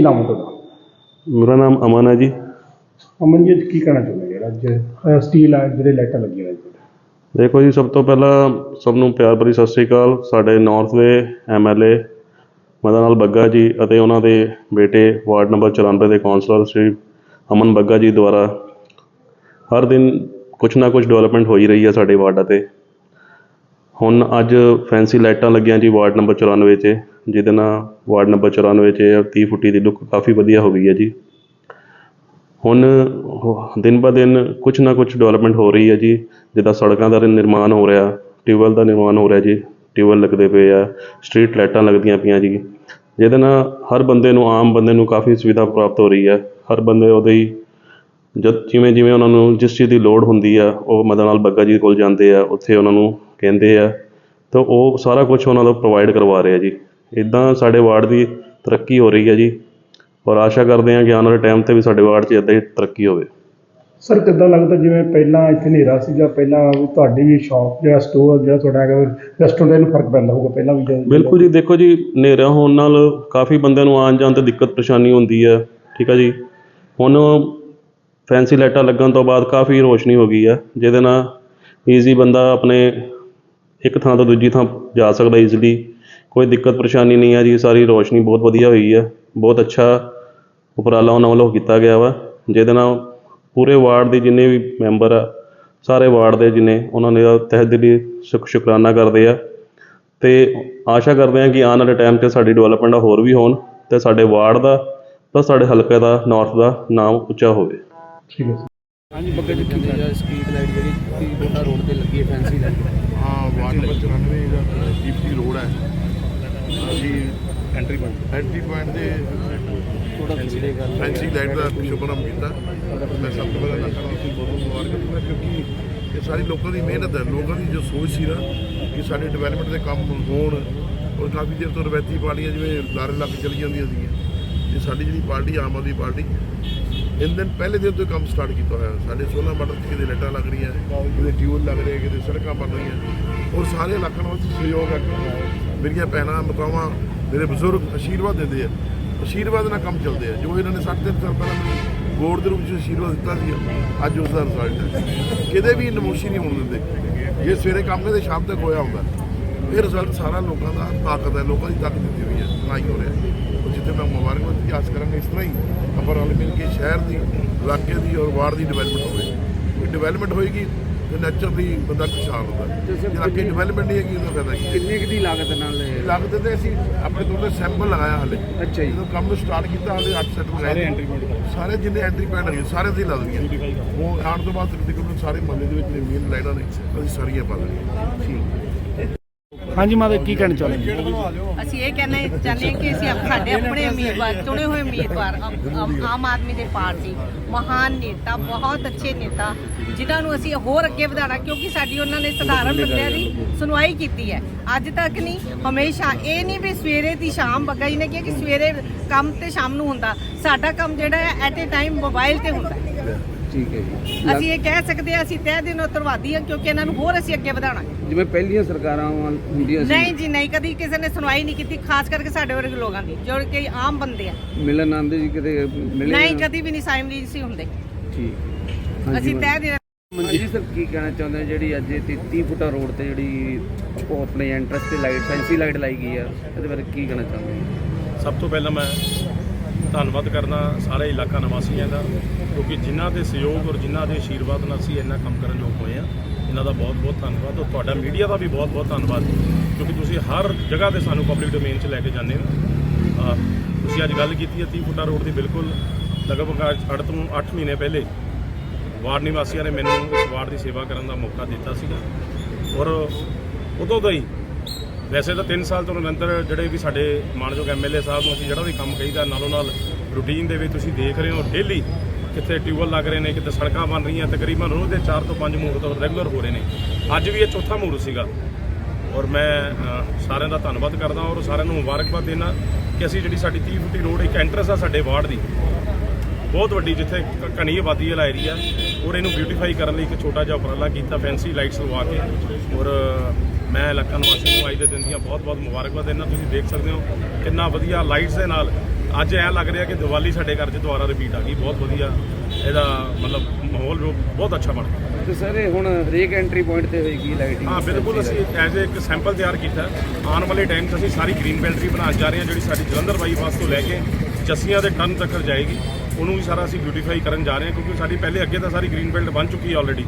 ਨਾਮ ਹੈ ਤੁਹਾਡਾ? ਮੇਰਾ ਨਾਮ ਅਮਨ ਹੈ ਜੀ। ਅਮਨਜੀਤ ਕੀ ਕਹਿਣਾ ਚਾਹੁੰਦੇ ਜਿਹੜਾ ਅੱਜ ਸਟੀਲ ਆ ਜਿਹੜੇ ਲਾਈਟਾਂ ਲੱਗੀਆਂ ਨੇ ਦੇਖੋ ਜੀ ਸਭ ਤੋਂ ਪਹਿਲਾਂ ਸਭ ਨੂੰ ਪਿਆਰ ਭਰੀ ਸਤਿ ਸ੍ਰੀ ਅਕਾਲ। ਸਾਡੇ ਨਾਰਥਵੇ ਐਮਐਲਏ ਮਦਨ ਲਾਲ ਬੱਗਾ ਜੀ ਅਤੇ ਉਹਨਾਂ ਦੇ ਬੇਟੇ ਵਾਰਡ ਨੰਬਰ 94 ਦੇ ਕੌਂਸਲਰ ਸ਼੍ਰੀ ਅਮਨ ਬੱਗਾ ਜੀ ਦੁਆਰਾ ਹਰ ਦਿਨ ਕੁਛ ਨਾ ਕੁਛ ਡਿਵੈਲਪਮੈਂਟ ਹੋ ਹੀ ਰਹੀ ਹੈ ਸਾਡੇ ਵਾਰਡਾਂ ਤੇ। ਹੁਣ ਅੱਜ ਫੈਂਸੀ ਲਾਈਟਾਂ ਲੱਗੀਆਂ ਜੀ ਵਾਰਡ ਨੰਬਰ 94 'ਚ। ਜਿਹਦੇ ਨਾਲ ਵਾਰਡ ਨੰਬਰ 94 'ਚ 30 ਫੁੱਟੀ ਦੀ ਲੁੱਕ ਕਾਫੀ ਵਧੀਆ ਹੋ ਗਈ ਹੈ ਜੀ। ਹੁਣ ਦਿਨ ਬ ਦਿਨ ਕੁਛ ਨਾ ਕੁਛ ਡਿਵੈਲਪਮੈਂਟ ਹੋ ਰਹੀ ਹੈ ਜੀ। ਜਿੱਦਾਂ ਸੜਕਾਂ ਦਾ ਨਿਰਮਾਣ ਹੋ ਰਿਹਾ, ਟਿਊਬਵੈੱਲ ਦਾ ਨਿਰਮਾਣ ਹੋ ਰਿਹਾ ਜੀ। ਟਿਊਬਵੈੱਲ ਲੱਗਦੇ ਪਏ ਆ ਸਟਰੀਟ ਲਾਈਟਾਂ ਲੱਗਦੀਆਂ ਪਈਆਂ ਜੀ। ਜਿਹਦੇ ਨਾਲ ਹਰ ਬੰਦੇ ਨੂੰ, ਆਮ ਬੰਦੇ ਨੂੰ ਕਾਫੀ ਸੁਵਿਧਾ ਪ੍ਰਾਪਤ ਹੋ ਰਹੀ ਹੈ। ਹਰ ਬੰਦੇ ਉਹਦੇ ਹੀ ਜਦ ਜਿਵੇਂ ਜਿਵੇਂ ਉਹਨਾਂ ਨੂੰ ਜਿਸ ਚੀਜ਼ ਦੀ ਲੋੜ ਹੁੰਦੀ ਆ, ਉਹ ਮਦਨ ਨਾਲ ਬੱਗਾ ਜੀ ਕੋਲ ਜਾਂਦੇ ਆ, ਉੱਥੇ ਉਹਨਾਂ ਨੂੰ ਕਹਿੰਦੇ ਆ। ਤਾਂ ਉਹ ਸਾਰਾ ਕੁਝ ਉਹਨਾਂ ਦਾ ਪ੍ਰੋਵਾਈਡ ਕਰਵਾ ਰਹੇ ਆ ਜੀ। ਇਦਾਂ ਸਾਡੇ ਵਾਰਡ ਦੀ ਤਰੱਕੀ ਹੋ ਰਹੀ ਹੈ ਜੀ। ਔਰ ਆਸ਼ਾ ਕਰਦੇ ਹਾਂ ਕਿ ਆਉਣ ਵਾਲੇ ਟਾਈਮ ਤੇ ਵੀ ਸਾਡੇ ਵਾਰਡ 'ਚ ਇਦਾਂ ਹੀ ਤਰੱਕੀ ਹੋਵੇ। ਸਰ ਕਿੱਦਾਂ ਲੱਗਦਾ ਜਿਵੇਂ ਪਹਿਲਾਂ ਇੱਥੇ ਹਨੇਰਾ ਸੀ ਜਾਂ ਪਹਿਲਾਂ ਤੁਹਾਡੀ ਵੀ ਸ਼ਾਪ ਜਿਹੜਾ ਸਟੋਰ ਜਿਹੜਾ ਤੁਹਾਡਾ ਹੈਗਾ ਰੈਸਟੋਰੈਂਟ ਨੂੰ ਫ਼ਰਕ ਪੈਂਦਾ ਹੋਊਗਾ ਪਹਿਲਾਂ ਵੀ ਜਦੋਂ ਬਿਲਕੁਲ ਜੀ ਦੇਖੋ ਜੀ ਹਨੇਰਾ ਹੋਣ ਨਾਲ ਕਾਫੀ ਬੰਦਿਆਂ ਨੂੰ ਆਉਣ ਜਾਣ ਤੇ ਦਿੱਕਤ ਪਰੇਸ਼ਾਨੀ ਹੁੰਦੀ ਹੈ। ਠੀਕ ਹੈ ਜੀ। ਹੁਣ ਫੈਂਸੀ ਲਾਈਟਾਂ ਲੱਗਣ ਤੋਂ ਬਾਅਦ ਕਾਫੀ ਰੋਸ਼ਨੀ ਹੋ ਗਈ ਹੈ ਜਿਹਦੇ ਨਾਲ ਈਜ਼ੀ ਬੰਦਾ ਆਪਣੇ ਇੱਕ ਥਾਂ ਤੋਂ ਦੂਜੀ ਥਾਂ ਜਾ ਸਕਦਾ ਈਜ਼ੀਲੀ ਕੋਈ ਦਿੱਕਤ ਪਰੇਸ਼ਾਨੀ ਨਹੀਂ ਹੈ ਜੀ ਸਾਰੀ ਰੋਸ਼ਨੀ ਬਹੁਤ ਵਧੀਆ ਹੋਈ ਹੈ ਬਹੁਤ ਅੱਛਾ ਉਪਰਾਲਾ ਉਹਨਾਂ ਵੱਲੋਂ ਕੀਤਾ ਗਿਆ ਵਾ ਜਿਹਦੇ ਨਾਲ ਪੂਰੇ ਵਾਰਡ ਦੇ ਜਿੰਨੇ ਵੀ ਮੈਂਬਰ ਆ ਸਾਰੇ ਵਾਰਡ ਦੇ ਜਿੰਨੇ ਉਹਨਾਂ ਨੇ ਤਹਿ ਦਿਲੀ ਸ਼ੁਕ ਸ਼ੁਕਰਾਨਾ ਕਰਦੇ ਆ। ਤੇ ਆਸ਼ਾ ਕਰਦੇ ਹਾਂ ਕਿ ਆਉਣ ਵਾਲੇ ਟਾਈਮ 'ਤੇ ਸਾਡੀ ਡਿਵੈਲਪਮੈਂਟ ਹੋਰ ਵੀ ਹੋਣ ਤੇ ਸਾਡੇ ਵਾਰਡ ਦਾ ਤਾਂ ਸਾਡੇ ਹਲਕੇ ਦਾ ਨਾਰਥ ਦਾ ਨਾਮ ਉੱਚਾ ਹੋਵੇ। ਠੀਕ ਹੈ ਹਾਂਜੀ ਬੱਗੇ ਜੀ ਕੀ ਹੈ। ਸਟਰੀਟ ਲਾਈਟ ਜਿਹੜੀ ਤੀ ਬੋਟਾ ਰੋਡ ਤੇ ਲੱਗੀ ਹੈ ਫੈਂਸੀ ਲਾਈਟ ਹਾਂ ਵਾਰਡ ਨੰਬਰ 94 ਦਾ ਜੀਪੀ ਰੋਡ ਹੈ। ਅਸੀਂ ਐਂਟਰੀ ਪੁਆਇੰਟ ਐਂਟਰੀ ਪੁਆਇੰਟ ਦੇ ਥੋੜਾ ਪਿਛਲੇ ਗੱਲ ਫੈਂਸੀ ਲਾਈਟ ਦਾ ਸ਼ੁਭਨਾਮ ਕੀਤਾ। ਮੈਂ ਸਭ ਤੋਂ ਪਹਿਲਾਂ ਲੋਕਾਂ ਨੂੰ ਬਹੁਤ ਮੁਬਾਰਕ ਦਿੰਦਾ ਕਿਉਂਕਿ ਇਹ ਸਾਰੀ ਲੋਕਾਂ ਦੀ ਮਿਹਨਤ ਹੈ। ਲੋਕਾਂ ਦੀ ਜੋ ਸੋਚ ਸੀ ਨਾ ਕਿ ਸਾਡੇ ਡਿਵੈਲਪਮੈਂਟ ਦੇ ਕੰਮ ਹੋਣ ਔਰ ਕਾਫੀ ਦੇਰ ਤੋਂ ਰਵੈਤੀ ਪਾਰਟੀਆਂ ਜਿਵੇਂ ਲਾਰੇ ਲੱਗ ਚਲੀ ਜਾਂਦੀਆਂ ਸੀਗੀਆਂ। ਤੇ ਸਾਡੀ ਜਿਹੜੀ ਪਾਰਟੀ ਆਮ ਆਦਮੀ ਪਾਰਟੀ ਇਨ ਦਿਨ ਪਹਿਲੇ ਦਿਨ ਤੋਂ ਕੰਮ ਸਟਾਰਟ ਕੀਤਾ ਹੋਇਆ। ਸਾਡੇ 16 ਮਾਡਲ 'ਚ ਕਿਤੇ ਲਾਈਟਾਂ ਲੱਗ ਰਹੀਆਂ ਕਿਤੇ ਟਿਊਬ ਲੱਗ ਰਹੇ ਕਿਤੇ ਸੜਕਾਂ ਬਣ ਰਹੀਆਂ ਔਰ ਸਾਰੇ ਇਲਾਕਿਆਂ ਅਸੀਂ ਸਹਿਯੋਗ ਹੈ ਮੇਰੀਆਂ ਭੈਣਾਂ, ਮਾਤਾਵਾਂ ਮੇਰੇ ਬਜ਼ੁਰਗ ਆਸ਼ੀਰਵਾਦ ਦਿੰਦੇ ਆ। ਆਸ਼ੀਰਵਾਦ ਨਾਲ ਕੰਮ ਚੱਲਦੇ ਆ। ਜੋ ਇਹਨਾਂ ਨੇ 63 ਸਾਲ ਪਹਿਲਾਂ ਮੈਨੂੰ ਗੋੜ ਦੇ ਰੂਪ ਵਿੱਚ ਆਸ਼ੀਰਵਾਦ ਦਿੱਤਾ ਸੀ, ਅੱਜ ਉਸ ਦਾ ਰਿਜ਼ਲਟ ਹੈ। ਕਿਤੇ ਵੀ ਨਮੋਸ਼ੀ ਨਹੀਂ ਹੋਣ ਦਿੰਦੇ। ਜੇ ਸਵੇਰੇ ਕੰਮ ਕਰਦੇ ਸ਼ਾਮ ਤੱਕ ਹੋਇਆ ਹੁੰਦਾ। ਇਹ ਰਿਜ਼ਲਟ ਸਾਰਾ ਲੋਕਾਂ ਦਾ ਤਾਕਤ ਹੈ, ਲੋਕਾਂ ਦੀ ਤਾਕਤ ਦਿੱਤੀ ਹੋਈ ਹੈ, ਤਾਂ ਹੀ ਹੋ ਰਿਹਾ ਉਹ ਜਿੱਥੇ ਮੈਂ ਮੁਬਾਰਕਬਾਦ ਦੀ ਆਸ ਕਰਾਂਗਾ, ਇਸ ਤਰ੍ਹਾਂ ਹੀ ਆਪਾਂ ਰਲ ਮਿਲ ਕੇ ਸ਼ਹਿਰ ਦੀ, ਇਲਾਕੇ ਦੀ ਔਰ ਵਾਰਡ ਦੀ ਡਿਵੈਲਪਮੈਂਟ ਹੋਵੇ। ਇਹ ਡਿਵੈਲਪਮੈਂਟ ਹੋਏਗੀ ਤੇ ਨੈਚੁਰਲੀ ਬੰਦਾ ਖੁਸ਼ਹਾਲ ਹੁੰਦਾ। ਜੇ ਇਲਾਕੇ ਡਿਵੈਲਪਮੈਂਟ ਨਹੀਂ ਹੈਗੀ ਉਹਦਾ ਫਾਇਦਾ ਕੀ ਕਿੰਨੇ ਕੁ ਦੀ ਲਾਗਤ ਨਾਲ? ਲੱਗਦੇ ਤੇ ਅਸੀਂ ਆਪਣੇ ਕੋਲ ਤੇ ਸੈਂਪਲ ਲਗਾਇਆ ਹਾਲੇ। ਅੱਛਾ ਜੀ। ਜਦੋਂ ਕੰਮ ਨੂੰ ਸਟਾਰਟ ਕੀਤਾ ਹਾਲੇ 8 ਸੈਟ ਲਗਾਏ ਸਾਰੇ ਐਂਟਰੀ ਪੁਆਇੰਟ ਸਾਰੇ ਜਿੰਨੇ ਐਂਟਰੀ ਪੁਆਇੰਟ ਹੈਗੇ ਸਾਰੇ ਦੀ ਲਾ ਦਈਏ। ਉਹ ਆਉਣ ਤੋਂ ਬਾਅਦ ਤਕਰੀਬਨ ਸਾਰੇ ਮਹੱਲੇ ਦੇ ਵਿੱਚ ਮੇਨ ਲਾਈਨਾਂ ਨੇ ਅਸੀਂ ਸਾਰੀਆਂ ਪਾ ਦੇਣੀਆਂ। ਠੀਕ। ਹਾਂਜੀ ਮਾਤਾ ਕੀ ਕਹਿਣਾ ਚਾਹੁੰਦੇ? ਅਸੀਂ ਇਹ ਕਹਿਣਾ ਚਾਹੁੰਦੇ ਹਾਂ ਕਿ ਅਸੀਂ ਆਪ- ਸਾਡੇ ਆਪਣੇ ਉਮੀਦਵਾਰ, ਚੁਣੇ ਹੋਏ ਉਮੀਦਵਾਰ ਆਮ- ਆਮ- ਆਮ ਆਦਮੀ ਦੇ ਪਾਰਟੀ, ਮਹਾਨ ਨੇਤਾ, ਬਹੁਤ ਅੱਛੇ ਨੇਤਾ, ਜਿਨ੍ਹਾਂ ਨੂੰ ਅਸੀਂ ਹੋਰ ਅੱਗੇ ਵਧਾਉਣਾ, ਕਿਉਂਕਿ ਸਾਡੀ ਉਹਨਾਂ ਨੇ ਸਧਾਰਨ ਬੰਦਿਆਂ ਦੀ ਸੁਣਵਾਈ ਕੀਤੀ ਹੈ। ਅੱਜ ਤੱਕ ਨਹੀਂ, ਹਮੇਸ਼ਾ ਇਹ ਨਹੀਂ ਵੀ ਸਵੇਰੇ ਦੀ ਸ਼ਾਮ ਬੱਗਾ ਜੀ ਨੇ ਕਿਹਾ ਕਿ ਸਵੇਰੇ ਕੰਮ ਤੇ ਸ਼ਾਮ ਨੂੰ ਹੁੰਦਾ। ਸਾਡਾ ਕੰਮ ਜਿਹੜਾ ਹੈ ਐਟ ਏ ਟਾਈਮ ਮੋਬਾਈਲ ਤੇ ਹੁੰਦਾ। ਹੈ। ਠੀਕ ਹੈ ਜੀ। ਅਸੀਂ ਇਹ ਕਹਿ ਸਕਦੇ ਹਾਂ ਅਸੀਂ ਤਹਿ ਦਿਲੋਂ ਧੰਨਵਾਦੀ ਹਾਂ ਕਿਉਂਕਿ ਇਹਨਾਂ ਨੂੰ ਹੋਰ ਅਸੀਂ ਅੱਗੇ ਵਧਾਉਣਾ। ਜਿਵੇਂ ਪਹਿਲੀਆਂ ਸਰਕਾਰਾਂ ਵੱਲ ਹੁੰਦੀਆਂ ਸੀ। ਨਹੀਂ ਜੀ ਨਹੀਂ ਕਦੀ ਕਿਸੇ ਨੇ ਸੁਣਵਾਈ ਨਹੀਂ ਕੀਤੀ ਖਾਸ ਕਰਕੇ ਸਾਡੇ ਵਰਗੇ ਲੋਕਾਂ ਦੀ ਜੋ ਕਿ ਆਮ ਬੰਦੇ ਆ। ਮਿਲਣ ਆਉਂਦੇ ਜੀ ਕਿਤੇ ਮਿਲੇ ਨਹੀਂ ਕਦੀ ਵੀ ਨਹੀਂ ਸਾਈਮਲੀ ਸੀ ਹੁੰਦੇ। ਠੀਕ। ਅਸੀਂ ਤਹਿ ਦਿਲ ਮਨਜੀਤ ਸਰ ਕੀ ਕਹਿਣਾ ਚਾਹੁੰਦੇ ਹੋ? ਜਿਹੜੀ ਅੱਜ ਇਹ 30 ਫੁੱਟਾ ਰੋਡ ਤੇ ਜਿਹੜੀ ਉਹ ਆਪਣੇ ਐਂਟਰੈਂਸ ਤੇ ਲਾਈਟ ਫੈਂਸੀ ਲਾਈਟ ਲਾਈ ਗਈ ਆ ਇਹਦੇ ਬਾਰੇ ਕੀ ਕਹਿਣਾ ਚਾਹੁੰਦੇ ਹੋ? ਸਭ ਤੋਂ ਪਹਿਲਾਂ ਮੈਂ ਧੰਨਵਾਦ ਕਰਦਾ ਸਾਰੇ ਇਲਾਕਾ ਨਿਵਾਸੀਆਂ ਦਾ। ਕਿਉਂਕਿ ਜਿਨ੍ਹਾਂ ਦੇ ਸਹਿਯੋਗ ਔਰ ਜਿਨ੍ਹਾਂ ਦੇ ਆਸ਼ੀਰਵਾਦ ਨਾਲ ਅਸੀਂ ਇੰਨਾ ਕੰਮ ਕਰਨ ਯੋਗ ਹੋਏ ਆ ਇਹਨਾਂ ਦਾ ਬਹੁਤ ਬਹੁਤ ਧੰਨਵਾਦ ਔਰ ਤੁਹਾਡਾ ਮੀਡੀਆ ਦਾ ਵੀ ਬਹੁਤ ਬਹੁਤ ਧੰਨਵਾਦ। ਕਿਉਂਕਿ ਤੁਸੀਂ ਹਰ ਜਗ੍ਹਾ ਤੇ ਸਾਨੂੰ ਪਬਲਿਕ ਡੋਮੇਨ 'ਚ ਲੈ ਕੇ ਜਾਂਦੇ ਹੋ। ਤੁਸੀਂ ਅੱਜ ਗੱਲ ਕੀਤੀ ਹੈ 30 ਫੁੱਟਾ ਰੋਡ ਦੀ ਬਿਲਕੁਲ ਲਗਭਗ ਅੱਜ ਅੱਠ ਤੋਂ 8 ਮਹੀਨੇ ਪਹਿਲੇ ਵਾਰਡ ਨਿਵਾਸੀਆਂ ਨੇ ਮੈਨੂੰ ਇਸ ਵਾਰਡ ਦੀ ਸੇਵਾ ਕਰਨ ਦਾ ਮੌਕਾ ਦਿੱਤਾ ਸੀਗਾ। ਔਰ ਉਦੋਂ ਤੋਂ ਹੀ ਵੈਸੇ ਤਾਂ 3 ਸਾਲ ਤੋਂ ਨਿਰੰਤਰ ਜਿਹੜੇ ਵੀ ਸਾਡੇ ਮਾਨਯੋਗ ਐਮਐਲਏ ਸਾਹਿਬ ਨੂੰ ਅਸੀਂ ਜਿਹੜਾ ਵੀ ਕੰਮ ਕਹੀਦਾ ਨਾਲੋਂ ਨਾਲ ਰੂਟੀਨ ਦੇ ਵਿੱਚ ਤੁਸੀਂ ਦੇਖ ਰਹੇ ਹੋ ਡੇਲੀ ਕਿੱਥੇ ਟਿਊਬਲ ਲੱਗ ਰਹੇ ਨੇ ਕਿਤੇ ਸੜਕਾਂ ਬਣ ਰਹੀਆਂ, ਤਕਰੀਬਨ ਰੋਜ਼ ਦੇ 4 ਤੋਂ 5 ਮੂਹਰਤ ਰੈਗੂਲਰ ਹੋ ਰਹੇ ਨੇ। ਅੱਜ ਵੀ ਇਹ ਚੌਥਾ ਮੂਹਰਤ ਸੀਗਾ। ਔਰ ਮੈਂ ਸਾਰਿਆਂ ਦਾ ਧੰਨਵਾਦ ਕਰਦਾ ਔਰ ਸਾਰਿਆਂ ਨੂੰ ਮੁਬਾਰਕਬਾਦ ਦੇਣਾ ਕਿ ਅਸੀਂ ਜਿਹੜੀ ਸਾਡੀ 30 ਫੁੱਟੀ ਰੋਡ, ਇੱਕ ਐਂਟਰਸ ਆ ਸਾਡੇ ਵਾਰਡ ਦੀ, ਬਹੁਤ ਵੱਡੀ ਜਿੱਥੇ ਘਣੀ ਆਬਾਦੀ ਵਾਲਾ ਏਰੀਆ ਔਰ ਇਹਨੂੰ ਬਿਊਟੀਫਾਈ ਕਰਨ ਲਈ ਇੱਕ ਛੋਟਾ ਜਿਹਾ ਉਪਰਾਲਾ ਕੀਤਾ ਫੈਂਸੀ ਲਾਈਟਸ ਲਵਾ ਕੇ। ਔਰ ਮੈਂ ਇਲਾਕਾ ਨਿਵਾਸੀ ਨੂੰ ਅੱਜ ਦੇ ਦਿਨ ਦੀਆਂ ਬਹੁਤ ਬਹੁਤ ਮੁਬਾਰਕਬਾਦ ਦਿੰਦਾ। ਤੁਸੀਂ ਦੇਖ ਸਕਦੇ ਹੋ ਕਿੰਨਾ ਵਧੀਆ ਲਾਈਟਸ ਦੇ ਨਾਲ ਅੱਜ ਐਂ ਲੱਗ ਰਿਹਾ ਕਿ ਦੀਵਾਲੀ ਸਾਡੇ ਘਰ 'ਚ ਦੁਬਾਰਾ ਰਿਪੀਟ ਆ ਗਈ। ਬਹੁਤ ਵਧੀਆ ਇਹਦਾ ਮਤਲਬ ਮਾਹੌਲ ਜੋ ਬਹੁਤ ਅੱਛਾ ਬਣ ਗਿਆ। ਤੇ ਸਰ ਇਹ ਹੁਣ ਹਰੇਕ ਐਂਟਰੀ ਪੁਆਇੰਟ ਤੇ ਹੋਏਗੀ ਲਾਈਟਿੰਗ ਹਾਂ ਬਿਲਕੁਲ ਅਸੀਂ ਐਜ਼ ਇੱਕ ਸੈਂਪਲ ਤਿਆਰ ਕੀਤਾ। ਆਉਣ ਵਾਲੇ ਟਾਈਮ 'ਚ ਅਸੀਂ ਸਾਰੀ ਗ੍ਰੀਨ ਬੈਲਟਰੀ ਬਣਾਉਣ ਜਾ ਰਹੇ ਹਾਂ ਜਿਹੜੀ ਸਾਡੀ ਜਲੰਧਰ ਬਾਈਪਾਸ ਤੋਂ ਲੈ ਕੇ ਜੱਸੀਆਂ ਦੇ ਟਰਨ ਤੱਕ ਜਾਏਗੀ। ਉਹਨੂੰ ਵੀ ਸਾਰਾ ਅਸੀਂ ਬਿਊਟੀਫਾਈ ਕਰਨ ਜਾ ਰਹੇ ਹਾਂ ਕਿਉਂਕਿ ਸਾਡੀ ਪਹਿਲੇ ਅੱਗੇ ਤਾਂ ਸਾਰੀ ਗ੍ਰੀਨ ਬੈਲਟ ਬਣ ਚੁੱਕੀ ਹੈ ਆਲਰੇਡੀ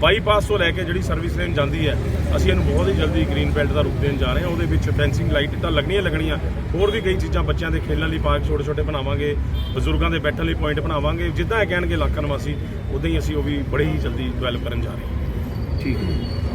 ਬਾਈਪਾਸ ਤੋਂ ਲੈ ਕੇ ਜਿਹੜੀ ਸਰਵਿਸ ਲੈਣ ਜਾਂਦੀ ਹੈ, ਅਸੀਂ ਇਹਨੂੰ ਬਹੁਤ ਹੀ ਜਲਦੀ ਗ੍ਰੀਨ ਬੈਲਟ ਦਾ ਰੂਪ ਦੇਣ ਜਾ ਰਹੇ ਹਾਂ। ਉਹਦੇ ਵਿੱਚ ਫੈਂਸਿੰਗ ਲਾਈਟ ਤਾਂ ਲੱਗਣੀਆਂ ਲੱਗਣੀਆਂ। ਹੋਰ ਵੀ ਕਈ ਚੀਜ਼ਾਂ ਬੱਚਿਆਂ ਦੇ ਖੇਡਣ ਲਈ ਪਾਰਕ ਛੋਟੇ ਛੋਟੇ ਬਣਾਵਾਂਗੇ, ਬਜ਼ੁਰਗਾਂ ਦੇ ਬੈਠਣ ਲਈ ਪੁਆਇੰਟ ਬਣਾਵਾਂਗੇ। ਜਿੱਦਾਂ ਇਹ ਕਹਿਣਗੇ ਇਲਾਕਾ ਨਿਵਾਸੀ, ਉਦਾਂ ਹੀ ਅਸੀਂ ਉਹ ਵੀ ਬੜੇ ਹੀ ਜਲਦੀ ਡਿਵੈਲਪ ਕਰਨ ਜਾ ਰਹੇ ਹਾਂ। ਠੀਕ ਹੈ।